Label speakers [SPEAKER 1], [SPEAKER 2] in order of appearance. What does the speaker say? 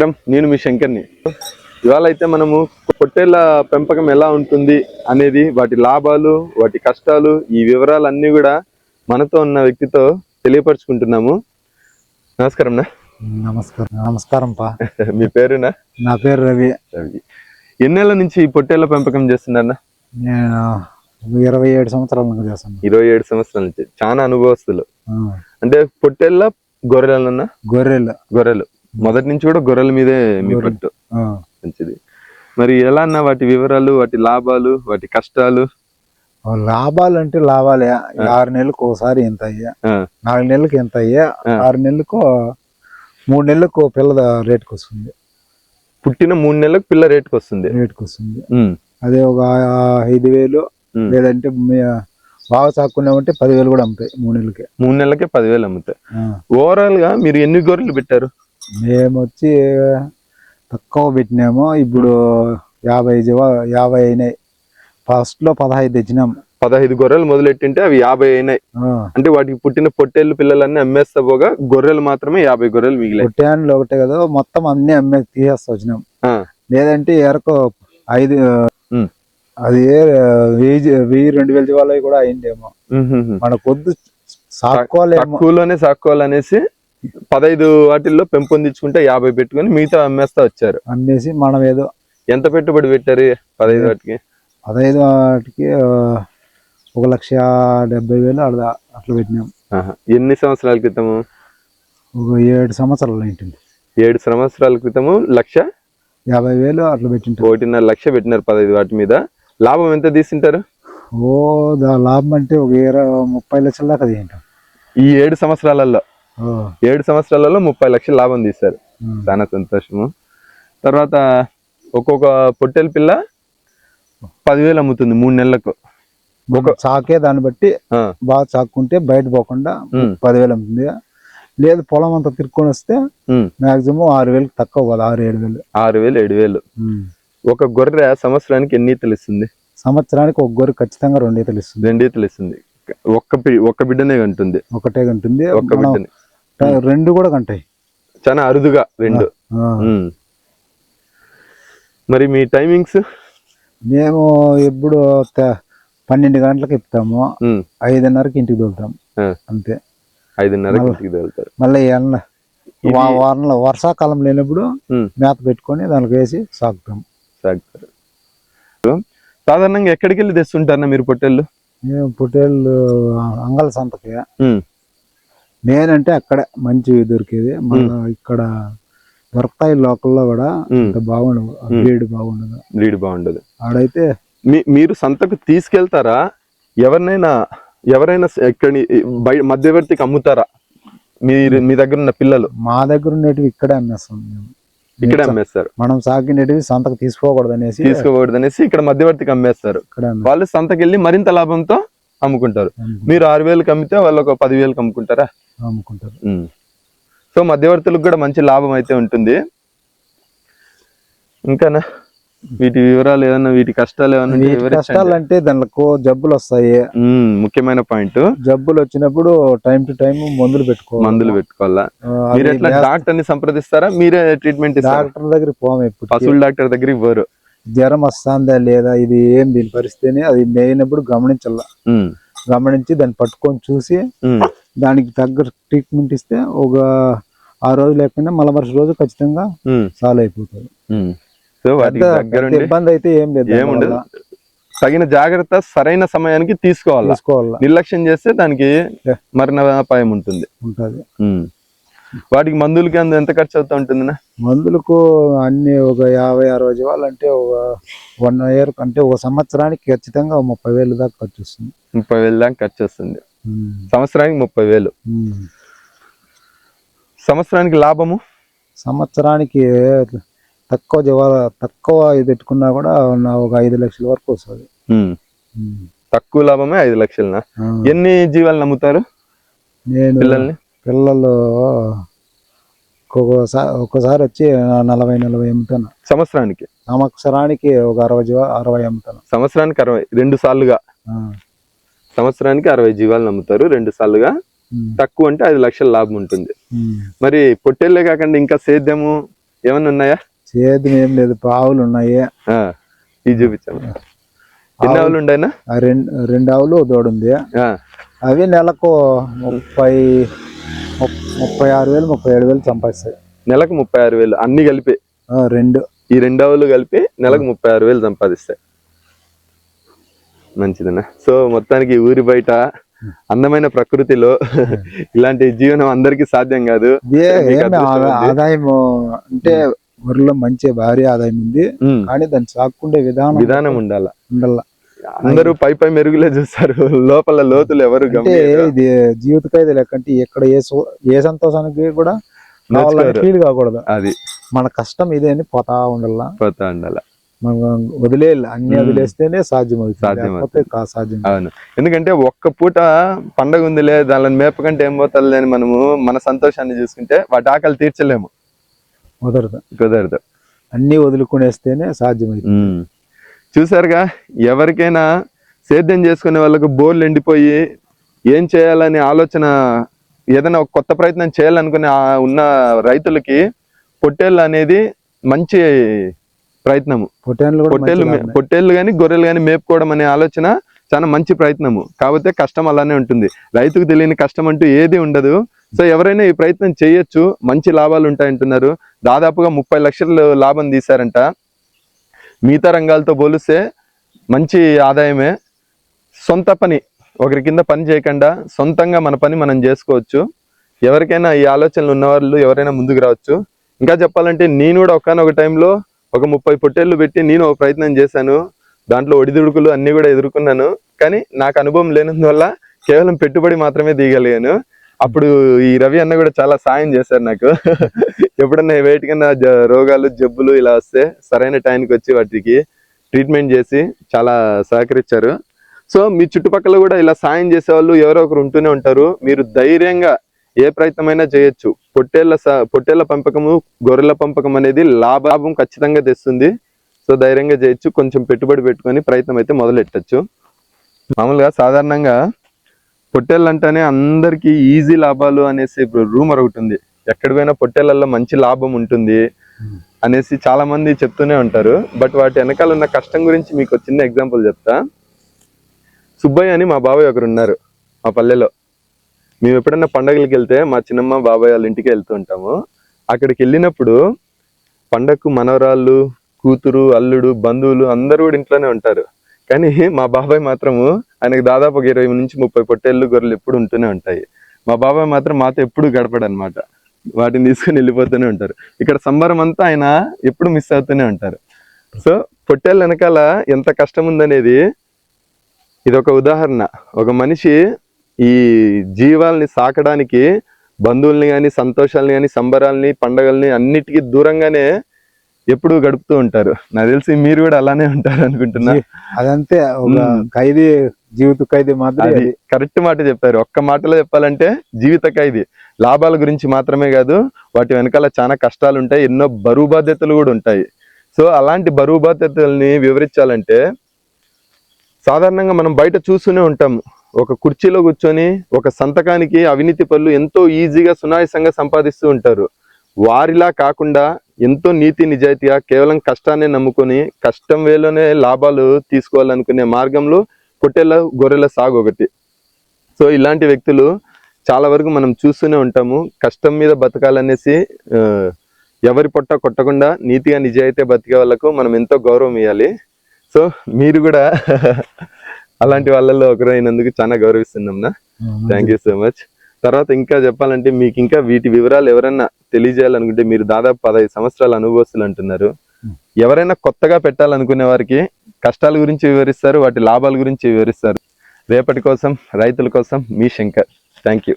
[SPEAKER 1] నమస్కారం, నేను మీ శంకర్ని. ఇవాళ అయితే మనము పొట్టేళ్ళ పెంపకం ఎలా ఉంటుంది అనేది వాటి లాభాలు వాటి కష్టాలు ఈ వివరాలన్నీ కూడా మనతో ఉన్న వ్యక్తితో తెలియపరుచుకుంటున్నాము. నమస్కారం నా
[SPEAKER 2] నమస్కారం. నమస్కారం పా.
[SPEAKER 1] మీ పేరునా?
[SPEAKER 2] నా పేరు రవి.
[SPEAKER 1] రవి. ఎన్నేళ్ళ నుంచి ఈ పొట్టేళ్ళ పెంపకం చేస్తున్నారన్నా?
[SPEAKER 2] నేను ఇరవై ఏడు సంవత్సరాల నుంచి చేస్తాను
[SPEAKER 1] ఇరవై ఏడు సంవత్సరాల నుంచి. చాలా అనుభవస్తులు. అంటే పొట్టేళ్ళ గొర్రెలన్నా
[SPEAKER 2] గొర్రెలు.
[SPEAKER 1] గొర్రెలు. మొదటి నుంచి కూడా గొర్రెల మీదే మీ పట్టు. మంచిది. మరి ఎలా అన్న వాటి వివరాలు వాటి లాభాలు వాటి కష్టాలు?
[SPEAKER 2] లాభాలు. అంటే లాభాలే ఆరు నెలలకు ఒకసారి ఎంత అయ్యా? నాలుగు నెలలకు ఎంత అయ్యా. ఆరు నెలలకు మూడు నెలలకు పిల్ల రేటుకి వస్తుంది.
[SPEAKER 1] పుట్టిన మూడు నెలలకు పిల్ల రేటుకి వస్తుంది.
[SPEAKER 2] రేటుకి వస్తుంది. అదే ఒక ఐదు వేలు. లేదంటే బాగా చాక్కున్నామంటే పదివేలు కూడా అమ్ముతాయి మూడు నెలలకి.
[SPEAKER 1] మూడు నెలలకే పదివేలు అమ్ముతాయి. ఓవరాల్గా మీరు ఎన్ని గొర్రెలు పెట్టారు?
[SPEAKER 2] మేము వచ్చి తక్కువ పెట్టినాము. ఇప్పుడు యాభై యాభై అయినాయి. ఫస్ట్లో పదహైదు తెచ్చినాం.
[SPEAKER 1] పదహైదు గొర్రెలు మొదలెట్టింటే అవి యాభై అయినాయి. అంటే వాటికి పుట్టిన పొట్టేళ్ళు పిల్లలన్నీ అమ్మేస్తా పోగా గొర్రెలు మాత్రమే యాభై గొర్రెలు మిగిలాయి.
[SPEAKER 2] పొట్టాన్లు ఒకటే కదా మొత్తం అన్ని అమ్మే తీసేస్తా వచ్చినాం. లేదంటే ఎరకు ఐదు అది వెయ్యి వెయ్యి రెండు వేల జీవాలవి కూడా అయిందేమో. మన కొద్దు సాక్కోలేమో
[SPEAKER 1] తక్కువలోనే సాక్కోవాలనేసి పదహైదు వాటిల్లో పెంపొందించుకుంటే యాభై పెట్టుకొని మిగతా అమ్మేస్తా వచ్చారు.
[SPEAKER 2] అమ్మేసి మనం ఏదో
[SPEAKER 1] ఎంత పెట్టుబడి పెట్టారు పదహైదు వాటికి?
[SPEAKER 2] పదహైదు వాటికి ఒక లక్ష డెబ్బై వేలు అట్లా అట్లా పెట్టినాం.
[SPEAKER 1] ఎన్ని సంవత్సరాల క్రితము?
[SPEAKER 2] ఒక ఏడు సంవత్సరాలు ఏంటింది
[SPEAKER 1] ఏడు సంవత్సరాల క్రితము లక్ష
[SPEAKER 2] యాభై వేలు అట్లా పెట్టింటాం
[SPEAKER 1] ఒకటిన్నర లక్ష పెట్టినారు పదహైదు వాటి మీద. లాభం ఎంత తీసింటారు?
[SPEAKER 2] ఓ దా లాభం అంటే ఒక ఇరవై ముప్పై లక్షల దాకా తింటాం
[SPEAKER 1] ఈ ఏడు సంవత్సరాలలో ఏడు సంవత్సరాలలో ముప్పై లక్షల లాభం తీశారు. చాలా సంతోషము. తర్వాత ఒక్కొక్క పొట్టెల పిల్ల పదివేలు అమ్ముతుంది మూడు నెలలకు.
[SPEAKER 2] ఒక చాకే దాన్ని బట్టి బాగా చాక్కుంటే బయట పోకుండా పదివేలు అమ్ముతుంది. లేదు పొలం అంతా తిరుక్కొని వస్తే. మాక్సిమం ఆరు వేలకు తక్కువ పోదు ఆరు ఏడు వేలు.
[SPEAKER 1] ఆరు వేలు ఏడు వేలు. ఒక గొర్రె సంవత్సరానికి ఎన్ని ఈతలు ఇస్తుంది?
[SPEAKER 2] సంవత్సరానికి ఒక గొర్రె ఖచ్చితంగా రెండు ఈతలు ఇస్తుంది.
[SPEAKER 1] రెండు ఈతలు ఇస్తుంది. ఒక్క ఒక్క బిడ్డనే కంటుంది.
[SPEAKER 2] ఒకటే కంటుంది.
[SPEAKER 1] ఒక్క బిడ్డని.
[SPEAKER 2] రెండు కూడా కంటాయి.
[SPEAKER 1] చాలా అరుదుగా రెండు. మరి మీ టైమింగ్స్?
[SPEAKER 2] మేము ఎప్పుడు పన్నెండు గంటలకు ఇప్పుతాము ఐదున్నరకి ఇంటికి దొరుకుతాం
[SPEAKER 1] ఆ,
[SPEAKER 2] అంతే.
[SPEAKER 1] ఐదున్నరకి ఇంటికి వెళ్తారు
[SPEAKER 2] మళ్ళీ ఎండ వా- వారంలో వర్షాకాలం లేనప్పుడు మేత పెట్టుకొని దానికి వేసి సాగుతాం.
[SPEAKER 1] సాగుతారు. సాధారణంగా ఎక్కడికి వెళ్ళి తెస్తుంటారన్నా మీరు పొట్టేళ్ళు?
[SPEAKER 2] మేము పొట్టేళ్ళు అంగళ సంతకి.
[SPEAKER 1] ఉమ్,
[SPEAKER 2] నేనంటే అక్కడే మంచి దొరికేది. మళ్ళీ ఇక్కడ దొరకతాయి లోకల్లో కూడా అంత బాగుండదు గ్రేడ్ బాగుండదు.
[SPEAKER 1] లీడ్ బాగుండదు.
[SPEAKER 2] ఆడైతే
[SPEAKER 1] మీ మీరు సంతకు తీసుకెళ్తారా? ఎవరినైనా ఎవరైనా ఇక్కడ మధ్యవర్తికి అమ్ముతారా? మీరు మీ దగ్గర ఉన్న పిల్లలు.
[SPEAKER 2] మా దగ్గర ఉండేటివి ఇక్కడే అమ్మేస్తాం మేము.
[SPEAKER 1] ఇక్కడే అమ్మేస్తారు.
[SPEAKER 2] మనం సాకినటివి సంతకు తీసుకోకూడదు అనేసి
[SPEAKER 1] తీసుకోకూడదు అనేసి ఇక్కడ మధ్యవర్తికి అమ్మేస్తారు. వాళ్ళు సంతకి వెళ్ళి మరింత లాభంతో అమ్ముకుంటారు. మీరు ఆరు వేలకు అమ్మితే వాళ్ళు ఒక పదివేలకు అమ్ముకుంటారా?
[SPEAKER 2] అమ్ముకుంటారు.
[SPEAKER 1] సో మధ్యవర్తులకు కూడా మంచి లాభం అయితే ఉంటుంది. ఇంకానా? వీటి వివరాలు ఏమన్నా వీటి కష్టాలు ఏమన్నా.
[SPEAKER 2] కష్టాలు అంటే దానిలో జబ్బులు వస్తాయి.
[SPEAKER 1] ముఖ్యమైన పాయింట్.
[SPEAKER 2] జబ్బులు వచ్చినప్పుడు టైం టు టైం మందులు పెట్టుకోవాలి.
[SPEAKER 1] మందులు పెట్టుకోవాలా? మీరు ఎట్లా డాక్టర్ని సంప్రదిస్తారా? మీరే ట్రీట్మెంట్
[SPEAKER 2] డాక్టర్ దగ్గరికి పోము ఎప్పుడు.
[SPEAKER 1] పశువుల డాక్టర్ దగ్గరికి పోరు.
[SPEAKER 2] జ్వరం వస్తుందా లేదా ఇది ఏం దీని పరిస్థితి అది మేయినప్పుడు గమనించాల. గమనించి దాన్ని పట్టుకొని చూసి దానికి తగ్గ ట్రీట్మెంట్ ఇస్తే ఒక ఆ రోజు లేకపోయినా మళ్ళీ మరుసటి రోజు ఖచ్చితంగా సాల్వ్ అయిపోతుంది.
[SPEAKER 1] సో
[SPEAKER 2] ఇబ్బంది అయితే ఏం లేదు
[SPEAKER 1] ఏముండదు. తగిన జాగ్రత్త సరైన సమయానికి తీసుకోవాలా?
[SPEAKER 2] తీసుకోవాలా.
[SPEAKER 1] నిర్లక్ష్యం చేస్తే దానికి మరణ అపాయం ఉంటుంది.
[SPEAKER 2] ఉంటది.
[SPEAKER 1] వాటికి మందులకి అందు ఎంత ఖర్చు అవుతా ఉంటుందినా?
[SPEAKER 2] మందులకు అన్ని ఒక యాభై అరవై జీవాలు అంటే ఒక వన్ ఇయర్ అంటే ఒక సంవత్సరానికి ఖచ్చితంగా ముప్పై వేలు దాకా ఖర్చు వస్తుంది.
[SPEAKER 1] ముప్పై వేలు దాకా ఖర్చు వస్తుంది. సంవత్సరానికి ముప్పై వేలు. సంవత్సరానికి లాభము?
[SPEAKER 2] సంవత్సరానికి తక్కువ జీవాల తక్కువ ఇది పెట్టుకున్నా కూడా నా ఒక ఐదు లక్షల వరకు వస్తుంది.
[SPEAKER 1] తక్కువ లాభమే ఐదు లక్షలనా. ఎన్ని జీవాలు నమ్ముతారు?
[SPEAKER 2] నేను
[SPEAKER 1] పిల్లల్ని?
[SPEAKER 2] పిల్లలు ఒక్కొక్కసారి ఒక్కసారి వచ్చి నలభై నలభై అమ్ముతాను
[SPEAKER 1] సంవత్సరానికి?
[SPEAKER 2] సంవత్సరానికి ఒక అరవై జీవా అరవై అమ్ముతాను
[SPEAKER 1] సంవత్సరానికి అరవై రెండు సార్లుగా. సంవత్సరానికి అరవై జీవాలు నమ్ముతారు రెండు సార్లుగా. తక్కువ అంటే ఐదు లక్షల లాభం ఉంటుంది. మరి పొట్టేళ్ళే కాకుండా ఇంకా సేద్యము ఏమన్నా ఉన్నాయా?
[SPEAKER 2] సేద్యం ఏం లేదు ఆవులు ఉన్నాయి.
[SPEAKER 1] ఆ, ఇవి చూపించాము ఎన్ని ఆవులు ఉండైనా?
[SPEAKER 2] రెండు రెండు ఆవులు ఒక దూడ ఉంది
[SPEAKER 1] ఆ,
[SPEAKER 2] అవి నెలకు ముప్పై ముప్- ముప్పై ఆరు వేలు ముప్పై ఏడు వేలు సంపాదిస్తాయి.
[SPEAKER 1] నెలకు ముప్పై ఆరు వేలు అన్ని కలిపి.
[SPEAKER 2] రెండు.
[SPEAKER 1] ఈ రెండు ఆవులు కలిపి నెలకు ముప్పై ఆరు వేలు సంపాదిస్తాయి. మంచిదన్నా సో మొత్తానికి ఊరి బయట అందమైన ప్రకృతిలో ఇలాంటి జీవనం అందరికీ సాధ్యం కాదు.
[SPEAKER 2] ఆదాయం అంటే ఊర్లో మంచి భారీ ఆదాయం ఉంది. కానీ దాన్ని సాక్కుండే విధానం
[SPEAKER 1] విధానం ఉండాల.
[SPEAKER 2] ఉండాల.
[SPEAKER 1] అందరూ పై పై మెరుగులే చూస్తారు. లోపల లోతులు ఎవరు.
[SPEAKER 2] ఇది జీవిత ఖైదీ లెక్కంటే ఎక్కడ ఏ ఏ సంతోషానికి కూడా. ఫీల్ కాకూడదు.
[SPEAKER 1] అది.
[SPEAKER 2] మన కష్టం ఇదే అని పోతా ఉండాల.
[SPEAKER 1] పోతా ఉండాల.
[SPEAKER 2] మనం వదిలేయాలి. అన్ని. వదిలేస్తేనే సాధ్యం అవుతుంది
[SPEAKER 1] సాధ్యం. అవును. ఎందుకంటే ఒక్క పూట పండగ ఉందిలే దానిని మేపకంటే ఏం పోతాలే అని మనము మన సంతోషాన్ని చూసుకుంటే వాటి ఆకలి తీర్చలేము.
[SPEAKER 2] కుదరదు.
[SPEAKER 1] కుదరదు.
[SPEAKER 2] అన్ని వదులుకునేస్తేనే సాధ్యం అవుతుంది
[SPEAKER 1] ఉమ్. చూసారుగా ఎవరికైనా సేద్యం చేసుకునే వాళ్ళకు బోర్లు ఎండిపోయి ఏం చేయాలని ఆలోచన ఏదైనా ఒక కొత్త ప్రయత్నం చేయాలనుకునే ఉన్న రైతులకి పొట్టేళ్ళు అనేది మంచి ప్రయత్నము. పొట్టేళ్ళు
[SPEAKER 2] లాభమే.
[SPEAKER 1] పొట్టేళ్ళు కానీ గొర్రెలు కానీ మేపుకోవడం అనే ఆలోచన చాలా మంచి ప్రయత్నము. కాకపోతే కష్టం అలానే ఉంటుంది. రైతుకు తెలియని కష్టం అంటూ ఏది ఉండదు. సో ఎవరైనా ఈ ప్రయత్నం చేయొచ్చు. మంచి లాభాలు ఉంటాయంటున్నారు. దాదాపుగా ముప్పై లక్షలు లాభం తీశారంట. మిగతా రంగాలతో పోలిస్తే మంచి ఆదాయమే. సొంత పని ఒకరి కింద పని చేయకుండా సొంతంగా మన పని మనం చేసుకోవచ్చు. ఎవరికైనా ఈ ఆలోచనలు ఉన్నవాళ్ళు ఎవరైనా ముందుకు రావచ్చు. ఇంకా చెప్పాలంటే నేను కూడా ఒకనొక టైంలో ఒక ముప్పై పొట్టేళ్ళు పెట్టి నేను ఒక ప్రయత్నం చేశాను. దాంట్లో ఒడిదుడుకులు అన్నీ కూడా ఎదుర్కొన్నాను. కానీ నాకు అనుభవం లేనందువల్ల కేవలం పెట్టుబడి మాత్రమే దిగలిగాను అప్పుడు ఈ రవి అన్న కూడా చాలా సాయం చేశారు నాకు. ఎప్పుడన్నా వేటికన్నా జ- రోగాలు జబ్బులు ఇలా వస్తే సరైన టైంకి వచ్చి వాటికి ట్రీట్మెంట్ చేసి చాలా సహకరించారు. సో మీ చుట్టుపక్కల కూడా ఇలా సాయం చేసే వాళ్ళు ఎవరో ఒకరు ఉంటూనే ఉంటారు. మీరు ధైర్యంగా ఏ ప్రయత్నమైనా చేయొచ్చు. పొట్టేళ్ళ పొట్టేళ్ళ పెంపకము గొర్రెల పెంపకం అనేది లాభం ఖచ్చితంగా తెస్తుంది. సో ధైర్యంగా చేయొచ్చు. కొంచెం పెట్టుబడి పెట్టుకొని ప్రయత్నం అయితే మొదలెట్టచ్చు. మామూలుగా సాధారణంగా పొట్టేళ్ళు అంటేనే అందరికీ ఈజీ లాభాలు అనేసి ఇప్పుడు రూమర్ ఒకటి ఉంది. ఎక్కడ పోయినా పొట్టేళ్ళల్లో మంచి లాభం ఉంటుంది అనేసి చాలా మంది చెప్తూనే ఉంటారు. బట్ వాటి వెనకాల ఉన్న కష్టం గురించి మీకు చిన్న ఎగ్జాంపుల్ చెప్తా. సుబ్బయ్య అని మా బాబాయ్ ఒకరు ఉన్నారు మా పల్లెలో. మేము ఎప్పుడన్నా పండగలకి వెళ్తే మా చిన్నమ్మ బాబాయ్ వాళ్ళ ఇంటికి వెళ్తూ ఉంటాము. అక్కడికి వెళ్ళినప్పుడు పండగకు మనవరాళ్ళు కూతురు అల్లుడు బంధువులు అందరూ కూడా ఇంట్లోనే ఉంటారు. కానీ మా బాబాయ్ మాత్రము ఆయనకు దాదాపు ఒక ఇరవై నుంచి ముప్పై పొట్టేళ్ళు గొర్రెలు ఎప్పుడు ఉంటూనే ఉంటాయి. మా బాబాయ్ మాత్రం మాతో ఎప్పుడు గడపడు అనమాట వాటిని తీసుకుని వెళ్ళిపోతూనే ఉంటారు. ఇక్కడ సంబరం అంతా ఆయన ఎప్పుడు మిస్ అవుతూనే ఉంటారు. సో పొట్టేళ్ళ వెనకాల ఎంత కష్టం ఉందనేది ఇది ఒక ఉదాహరణ. ఒక మనిషి ఈ జీవాల్ని సాకడానికి బంధువుల్ని కానీ సంతోషాలని కానీ సంబరాల్ని పండగల్ని అన్నిటికీ దూరంగానే ఎప్పుడు గడుపుతూ ఉంటారు. నాకు తెలిసి మీరు కూడా అలానే ఉంటారు అనుకుంటున్నా.
[SPEAKER 2] అదంతే ఒక. ఖైదీ జీవిత ఖైదీ మాత్రం
[SPEAKER 1] కరెక్ట్ మాట చెప్పారు. ఒక్క మాటలో చెప్పాలంటే జీవిత ఖైదీ. లాభాల గురించి మాత్రమే కాదు వాటి వెనకాల చాలా కష్టాలు ఉంటాయి ఎన్నో బరువు బాధ్యతలు కూడా ఉంటాయి. సో అలాంటి బరువు బాధ్యతల్ని వివరించాలంటే సాధారణంగా మనం బయట చూస్తూనే ఉంటాం. ఒక కుర్చీలో కూర్చొని ఒక సంతకానికి అవినీతి పనులు ఎంతో ఈజీగా సునాయాసంగా సంపాదిస్తూ ఉంటారు. వారిలా కాకుండా ఎంతో నీతి నిజాయితీగా కేవలం కష్టాన్ని నమ్ముకొని కష్టం వేలోనే లాభాలు తీసుకోవాలనుకునే మార్గంలో పొట్టేళ్ళ గొర్రెల సాగు ఒకటి. సో ఇలాంటి వ్యక్తులు చాలా వరకు మనం చూస్తూనే ఉంటాము. కష్టం మీద బతకాలనేసి ఎవరి పొట్ట కొట్టకుండా నీతిగా నిజాయితీ బతికే వాళ్ళకు మనం ఎంతో గౌరవం ఇవ్వాలి సో మీరు కూడా అలాంటి వాళ్ళల్లో ఒకరు అయినందుకు చాలా గౌరవిస్తున్నాం నా. Thank you so much. తర్వాత ఇంకా చెప్పాలంటే మీకు ఇంకా వీటి వివరాలు ఎవరైనా తెలియజేయాలనుకుంటే మీరు దాదాపు పదహైదు సంవత్సరాల అనుభవస్తులు అంటున్నారు. ఎవరైనా కొత్తగా పెట్టాలనుకునే వారికి కష్టాల గురించి వివరిస్తారు వాటి లాభాల గురించి వివరిస్తారు. రేపటి కోసం రైతుల కోసం మీ శంకర్. Thank you